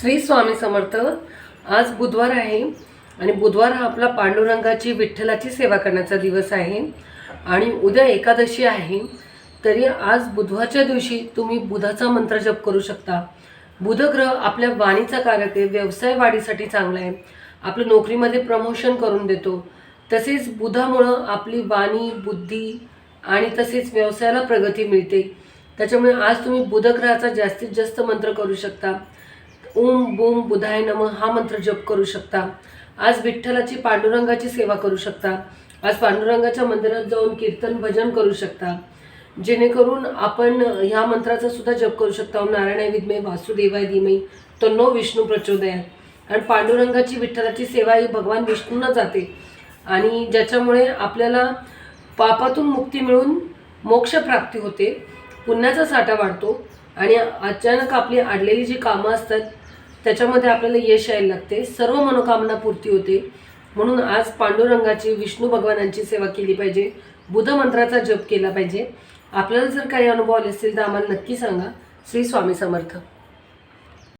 श्री स्वामी समर्थ. आज बुधवार आहे आणि बुधवार हा आपला पांडुरंगाची विठ्ठलाची सेवा करण्याचा दिवस आहे आणि उद्या एकादशी आहे. तरी आज बुधवारच्या दिवशी तुम्ही बुधाचा मंत्र जप करू शकता. बुध ग्रह आपल्या वाणीचा कारक आहे व्यवसाय वाढीसाठी चांगला आहे. आपलं नोकरीमध्ये प्रमोशन करून देतो. तसेच बुधामुळं आपली वाणी बुद्धी आणि तसेच व्यवसायाला प्रगती मिळते. त्याच्यामुळे आज तुम्ही बुधग्रहाचा जास्तीत जास्त मंत्र करू शकता. ओम बोम बुधाय नम हा मंत्र जप करू शकता. आज विठ्ठलाची पांडुरंगाची सेवा करू शकता. आज पांडुरंगाच्या मंदिरात जाऊन कीर्तन भजन करू शकता. जेणेकरून आपण ह्या मंत्राचा सुद्धा जप करू शकता. नारायण विद्मे वासुदेवाय धीमई नो विष्णू प्रचोदय आणि पांडुरंगाची विठ्ठलाची सेवा ही भगवान विष्णूंना जाते. आणि ज्याच्यामुळे आपल्याला पापातून मुक्ती मिळून मोक्षप्राप्ती होते. पुण्याचा साठा वाढतो आणि अचानक आपली अडलेली जी कामं असतात त्याच्यामध्ये आपल्याला यश यायला लागते. सर्व मनोकामना पूर्ती होते. म्हणून आज पांडुरंगाची विष्णू भगवानांची सेवा केली पाहिजे. बुध मंत्राचा जप केला पाहिजे. आपल्याला जर काही अनुभव आले असतील तर आम्हाला नक्की सांगा. श्री स्वामी समर्थ.